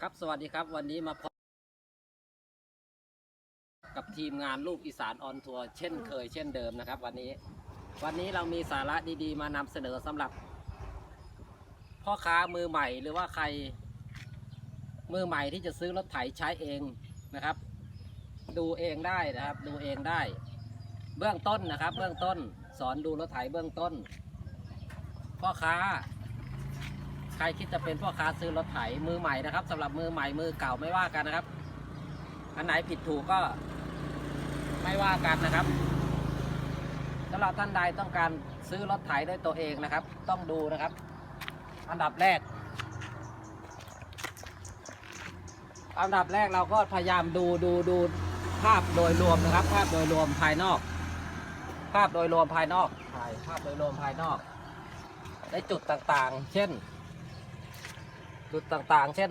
ครับสวัสดีครับวันนี้มาพบกับทีมงานลูกอีสานออนทัวร์เช่นเคยเช่นเดิมนะครับ วันนี้ วันนี้เรามีสาระดีๆ มานำเสนอสำหรับ พ่อค้ามือใหม่หรือว่าใคร มือใหม่ที่จะซื้อรถไถใช้เองนะครับ ดูเองได้นะครับ ดูเองได้ เบื้องต้นนะครับ เบื้องต้น สอนดูรถไถเบื้องต้น พ่อค้า ใครคิดจะเป็นพ่อค้าซื้อรถไถมือใหม่นะครับสำหรับมือใหม่มือเก่าไม่ว่ากันนะครับ อันไหนผิดถูกก็ไม่ว่ากันนะครับสำหรับท่านใดต้องการซื้อรถไถด้วยตัวเองนะครับ ต้องดูนะครับ อันดับแรก อันดับแรกเราก็พยายามดูดูดูภาพโดยรวมนะครับ ภาพโดยรวมภายนอก ภาพโดยรวมภายนอกถ่ายภาพโดยรวมภายนอกในจุดต่างๆ เช่น จุดต่างๆ เช่น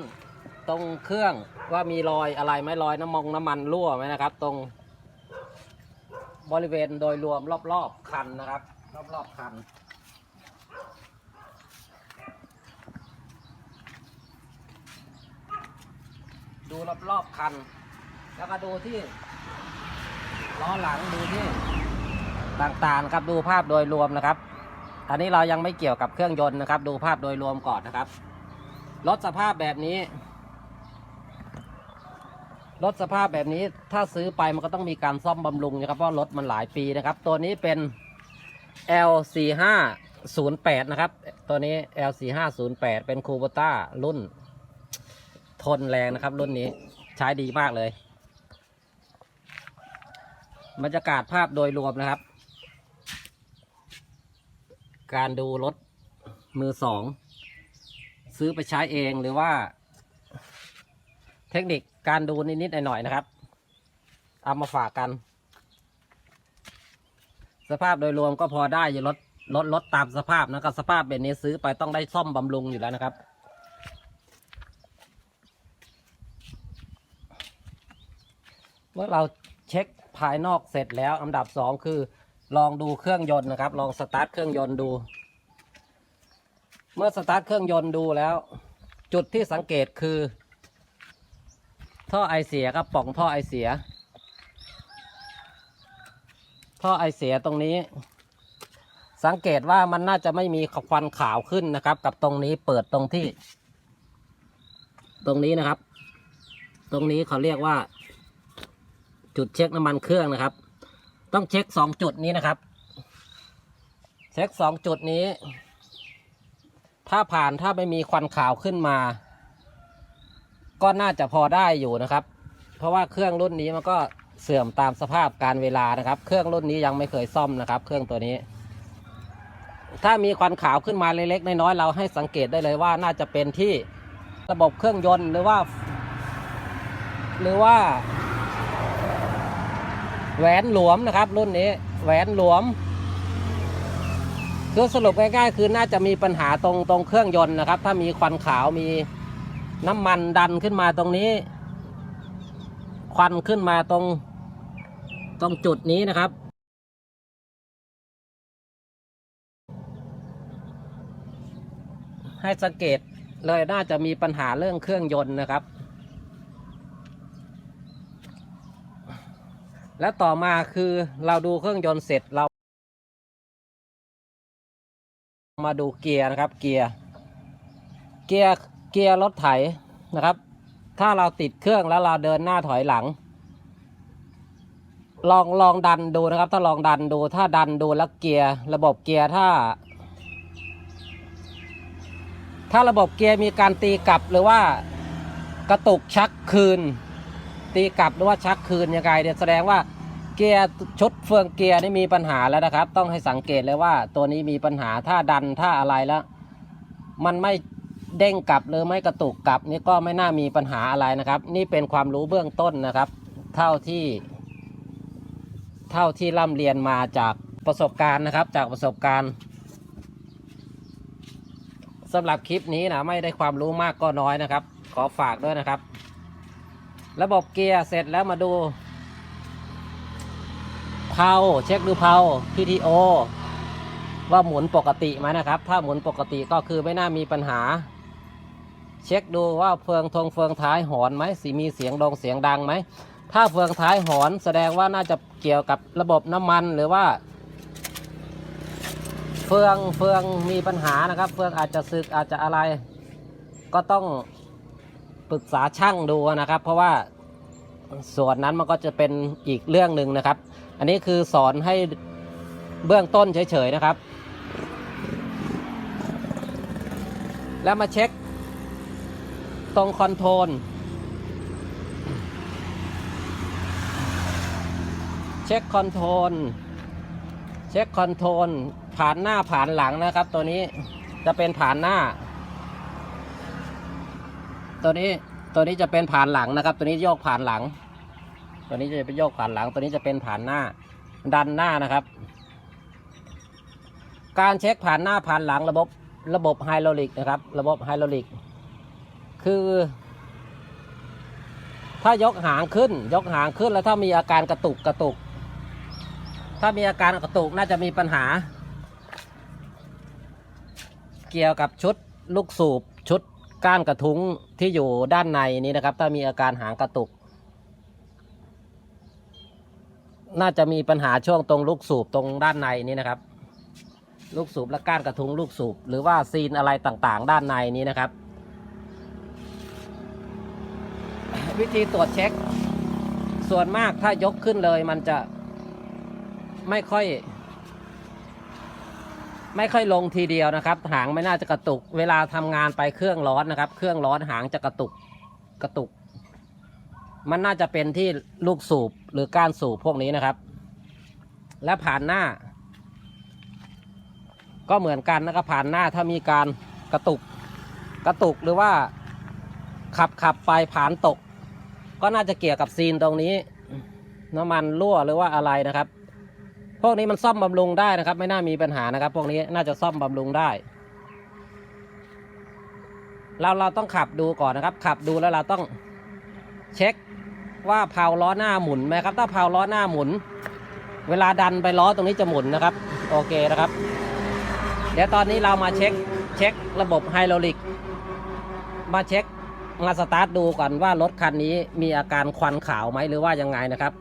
ตรงเครื่องว่ามีรอยอะไรไหมรอยน้ำมงน้ำมันรั่วไหมนะครับ ตรงบริเวณโดยรวมรอบๆคันนะครับ รอบๆคันดูรอบๆคัน แล้วก็ดูที่ล้อหลังดูที่ต่างๆครับดูภาพโดยรวมนะครับ อันนี้เรายังไม่เกี่ยวกับเครื่องยนต์นะครับ ดูภาพโดยรวมก่อนนะครับ รถสภาพแบบนี้ รถสภาพแบบนี้ถ้าซื้อไปมันก็ต้องมีการซ่อมบำรุงนะครับเพราะรถมันหลายปีนะครับ ตัวนี้เป็น L4508 นะครับ ตัวนี้ L4508 เป็นคูบต้ารุ่น ทนแรงนะครับ รุ่นนี้ใช้ดีมากเลยบรรยากาศภาพโดยรวมนะครับ การดูรถมือสอง ซื้อไปใช้เองหรือว่า เทคนิคการดูนิดๆหน่อยๆนะครับ เอามาฝากกัน สภาพโดยรวมก็พอได้อยู่รถรถรถตามสภาพนะครับสภาพแบบนี้ซื้อไปต้องได้ซ่อมบำรุงอยู่แล้วนะครับเมื่อเราเช็คภายนอกเสร็จแล้วอันดับสองคือ ลองดูเครื่องยนต์นะครับ ลองสตาร์ทเครื่องยนต์ดู เมื่อสตาร์ทเครื่องยนต์ดูแล้ว จุดที่สังเกตคือ ท่อไอเสียครับป่องท่อไอเสีย ท่อไอเสียตรงนี้ สังเกตว่ามันน่าจะไม่มีควันขาวขึ้นนะครับ กับตรงนี้เปิดตรงที่ ตรงนี้นะครับ ตรงนี้เขาเรียกว่า จุดเช็คน้ำมันเครื่องนะครับ ต้องเช็คสองจุดนี้นะครับ เช็คสองจุดนี้ ถ้าผ่านถ้าไม่มีควันขาวขึ้นมา ก็น่าจะพอได้อยู่นะครับ เพราะว่าเครื่องรุ่นนี้มันก็เสื่อมตามสภาพการเวลานะครับ เครื่องรุ่นนี้ยังไม่เคยซ่อมนะครับ เครื่องตัวนี้ ถ้ามีควันขาวขึ้นมาเล็กๆน้อยๆเราให้สังเกตได้เลยว่าน่าจะเป็นที่ระบบเครื่องยนต์หรือว่า หรือว่า แหวนหลวมนะครับ รุ่นนี้ แหวนหลวม คือสรุปง่ายๆ คือน่าจะมีปัญหาตรงตรงเครื่องยนต์นะครับ ถ้ามีควันขาวมีน้ำมันดันขึ้นมาตรงนี้ ควันขึ้นมาตรงตรงจุดนี้นะครับ ให้สังเกตเลยน่าจะมีปัญหาเรื่องเครื่องยนต์นะครับ และต่อมาคือเราดูเครื่องยนต์เสร็จเรา มาดูเกียร์นะครับ เกียร์ เกียร์ เกียร์รถไถนะครับ ถ้าเราติดเครื่องแล้วเราเดินหน้าถอยหลัง ลองลองดันดูนะครับ ถ้าลองดันดู ถ้าดันดูแล้วเกียร์ ระบบเกียร์ถ้า ถ้าระบบเกียร์มีการตีกลับหรือว่ากระตุกชักคืน ตีกลับหรือว่าชักคืนยังไงเนี่ยแสดงว่า เกียร์ชุดเฟืองเกียร์นี่มีปัญหาแล้วนะครับ ต้องให้สังเกตเลยว่าตัวนี้มีปัญหาถ้าดันถ้าอะไรแล้ว มันไม่เด้งกลับหรือไม่กระตุกกลับนี่ก็ไม่น่ามีปัญหาอะไรนะครับ นี่เป็นความรู้เบื้องต้นนะครับ เท่าที่ เท่าที่ร่ำเรียนมาจากประสบการณ์นะครับ จากประสบการณ์สำหรับคลิปนี้นะไม่ได้ความรู้มากก็น้อยนะครับ ขอฝากด้วยนะครับ ระบบเกียร์เสร็จแล้วมาดู เพาเช็คดูเพา PTO ว่าหมุนปกติไหมนะครับ ถ้าหมุนปกติก็คือไม่น่ามีปัญหา เช็คดูว่าเฟืองทงเฟืองท้ายหอนไหมสีมีเสียงดงเสียงดังไหมถ้าเฟืองท้ายหอนแสดงว่าน่าจะเกี่ยวกับระบบน้ำมันหรือว่า เฟืองเฟืองมีปัญหานะครับ เฟืองอาจจะสึกอาจจะอะไร ก็ต้องปรึกษาช่างดูนะครับ เพราะว่าส่วนนั้นมันก็จะเป็นอีกเรื่องหนึ่งนะครับ อันนี้คือสอนให้เบื้องต้นเฉยๆนะครับ แล้วมาเช็คตรงคอนโทรลเช็คคอนโทรลเช็คคอนโทรลผ่านหน้าผ่านหลังนะครับ ตัวนี้จะเป็นผ่านหน้า ตัวนี้ตัวนี้จะเป็นผ่านหลังนะครับ ตัวนี้โยกผ่านหลัง ตัวนี้จะเป็นโยกผ่านหลัง ตัวนี้จะเป็นผ่านหน้า ดันหน้านะครับ การเช็คผ่านหน้าผ่านหลังระบบระบบไฮดรอลิกนะครับ ระบบไฮดรอลิก คือ ถ้ายกหางขึ้น ยกหางขึ้นแล้วถ้ามีอาการกระตุกกระตุก ถ้ามีอาการกระตุกน่าจะมีปัญหา เกี่ยวกับชุดลูกสูบชุดก้านกระทุ้งที่อยู่ด้านในนี้นะครับ ถ้ามีอาการหางกระตุก น่าจะมีปัญหาช่วงตรงลูกสูบตรงด้านในนี้นะครับ ลูกสูบและก้านกระทุงลูกสูบหรือว่าซีนอะไรต่างๆ ด้านในนี้นะครับ วิธีตรวจเช็ค ส่วนมากถ้ายกขึ้นเลยมันจะไม่ค่อย ไม่ค่อยลงทีเดียวนะครับ หางไม่น่าจะกระตุก เวลาทำงานไปเครื่องร้อนนะครับ เครื่องร้อนหางจะกระตุกกระตุก มันน่าจะเป็นที่ลูกสูบ หรือก้านสูบพวกนี้นะครับ และผ่านหน้า ก็เหมือนกันนะครับผ่านหน้าถ้ามีการกระตุกกระตุกหรือว่าขับขับไปผ่านตก ก็น่าจะเกี่ยวกับซีนตรงนี้ น้ำมันรั่วหรือว่าอะไรนะครับ พวกนี้มันซ่อมบำรุงได้นะครับ ไม่น่ามีปัญหานะครับ พวกนี้น่าจะซ่อมบำรุงได้ เราเราต้องขับดูก่อนนะครับ ขับดูแล้วเราต้องเช็ค ว่าเพาล้อหน้าหมุนไหมครับ ถ้าเพาล้อหน้าหมุน เวลาดันไปล้อตรงนี้จะหมุนนะครับ โอเคนะครับ เดี๋ยวตอนนี้เรามาเช็คเช็คระบบไฮดรอลิก มาเช็คมาสตาร์ทดูก่อนว่ารถคันนี้มีอาการควันขาวไหมหรือว่ายังไงนะครับ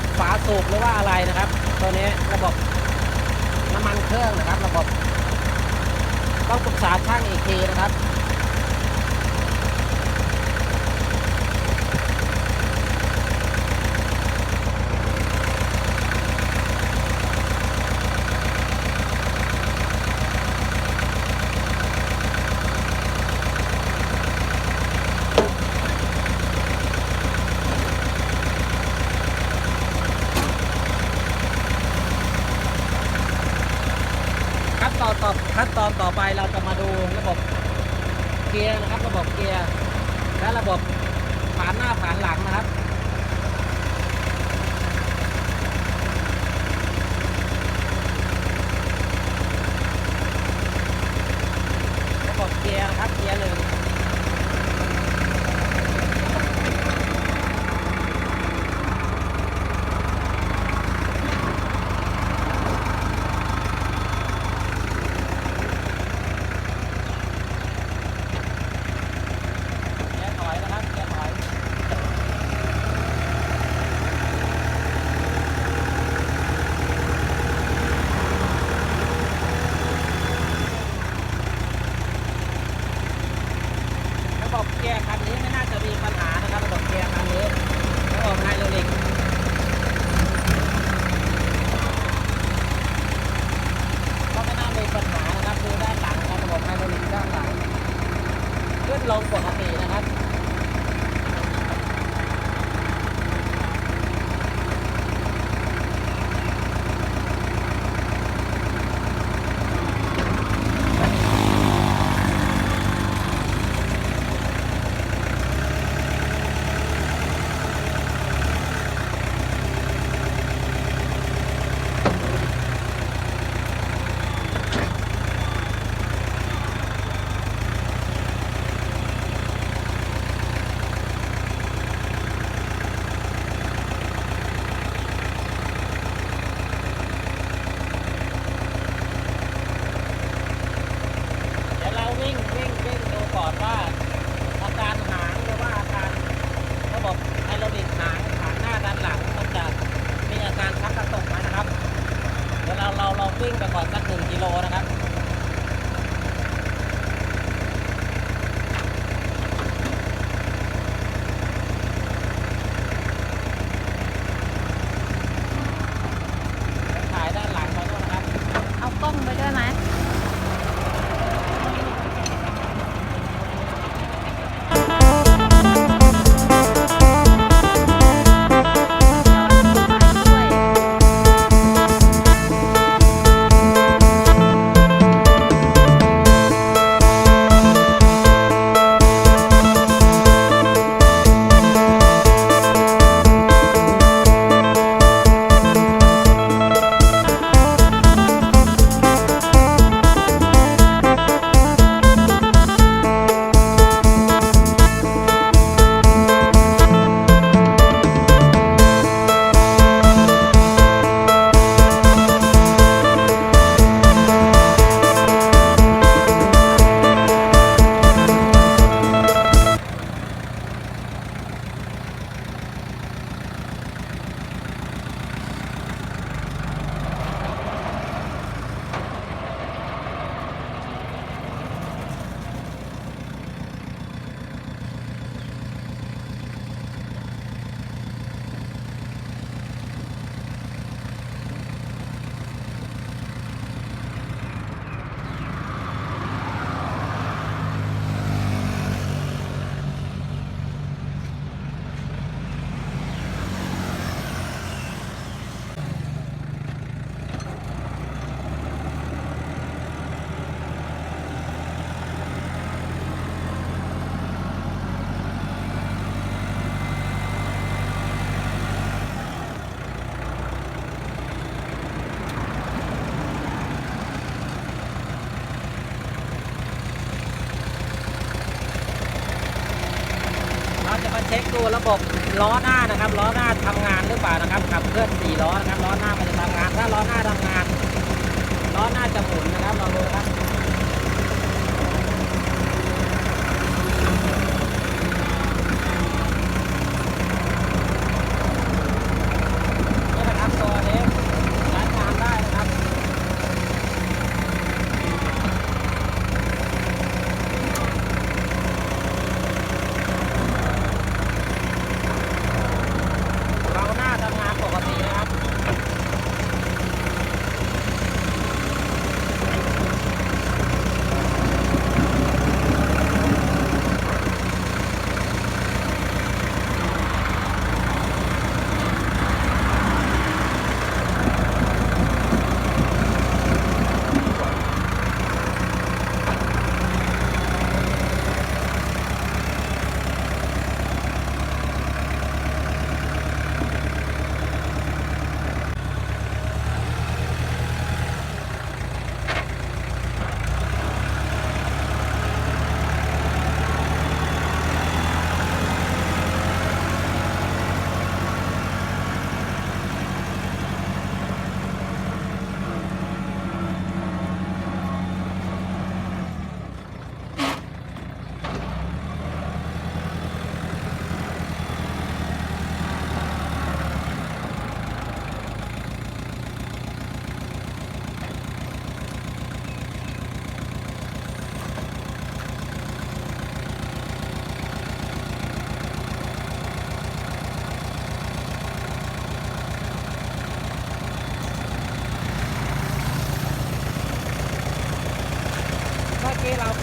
บฝาสูบหรือว่าอะไรนะครับ ตัวนี้ระบบน้ำมันเครื่องนะครับ ระบบต้องปรึกษาช่างอีกทีนะครับ ตัวระบบล้อหน้านะครับล้อหน้าทำงานหรือเปล่านะครับขับเคลื่อนสี่ล้อนะครับล้อหน้ามันจะทำงาน ถ้าล้อหน้าทำงานล้อหน้าจะหมุนนะครับเราดูครับ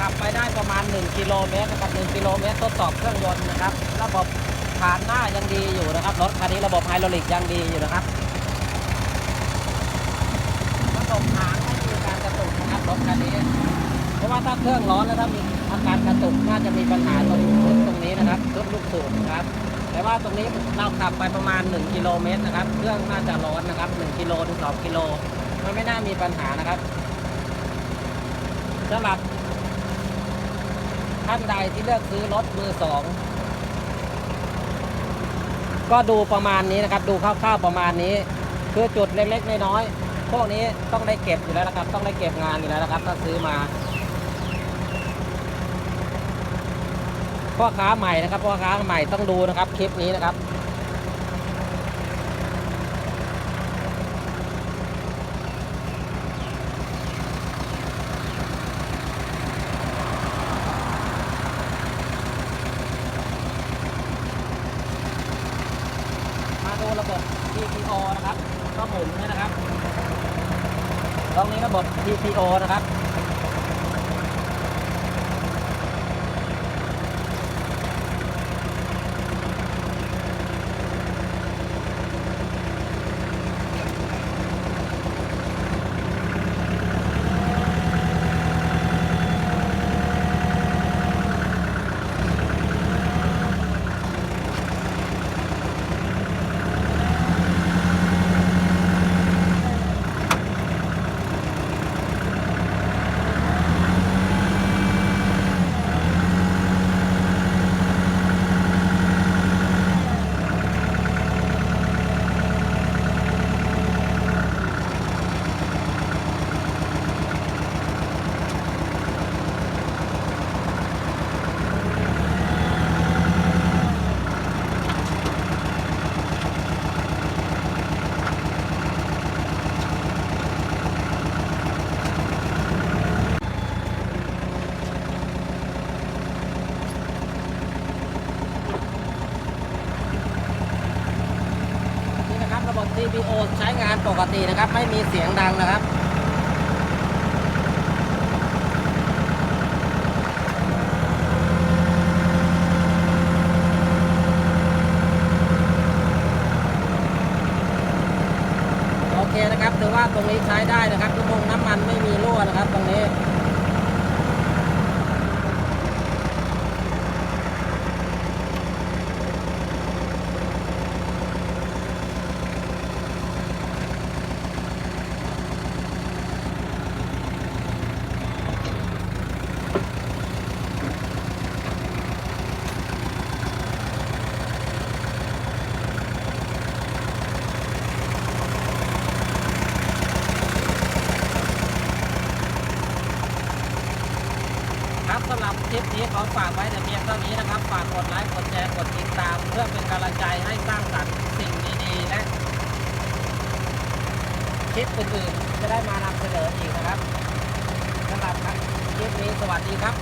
ขับไปได้ประมาณ 1 กิโลเมตรนะครับ1กิโลเมตรทดสอบเครื่องยนต์นะครับ ระบบผ่านหน้ายังดีอยู่นะครับ รถคันนี้ระบบไฮดรอลิกยังดีอยู่นะครับระบบหางไม่มีการกระตุกนะครับรถคันนี้ เพราะว่าถ้าเครื่องร้อนแล้วถ้ามีอาการกระตุกน่าจะมีปัญหาตรงชุดตรงนี้นะครับชุดลูกสูบนะครับ แต่ว่าตรงนี้เราขับไปประมาณ 1 กิโลเมตรนะครับ เครื่องน่าจะร้อนนะครับ 1 กิโลถึง2กิโลมันไม่น่ามีปัญหานะครับสำหรับ ท่านใดที่เลือกซื้อรถมือสองก็ดูประมาณนี้นะครับ ดูคร่าวๆประมาณนี้ คือจุดเล็กๆน้อยๆพวกนี้ต้องได้เก็บอยู่แล้วนะครับ ต้องได้เก็บงานอยู่แล้วนะครับ ถ้าซื้อมาพ่อค้าใหม่นะครับพ่อค้าใหม่ต้องดูนะครับคลิปนี้นะครับ ระบบ TPO นะครับก็หมุนเนี่ยนะครับตรงนี้ระบบ TPO นะครับ นี่ CPO ใช้งานปกตินะครับ ไม่มีเสียงดังนะครับโอเคนะครับถือว่าตรงนี้ใช้ได้นะครับทุกงน้ำมันไม่มีรั่วนะครับ ตรงนี้ ครับสำหรับคลิปนี้ขอฝากไว้แต่เพียง เท่านี้นะครับ ฝากกดไลค์ กดแชร์ กดติดตาม เพื่อเป็นกำลังใจให้สร้างสรรค์สิ่งดีๆ และ คลิปอื่นๆ จะได้มานำเสนออีกนะครับสำหรับคลิปนี้สวัสดีครับ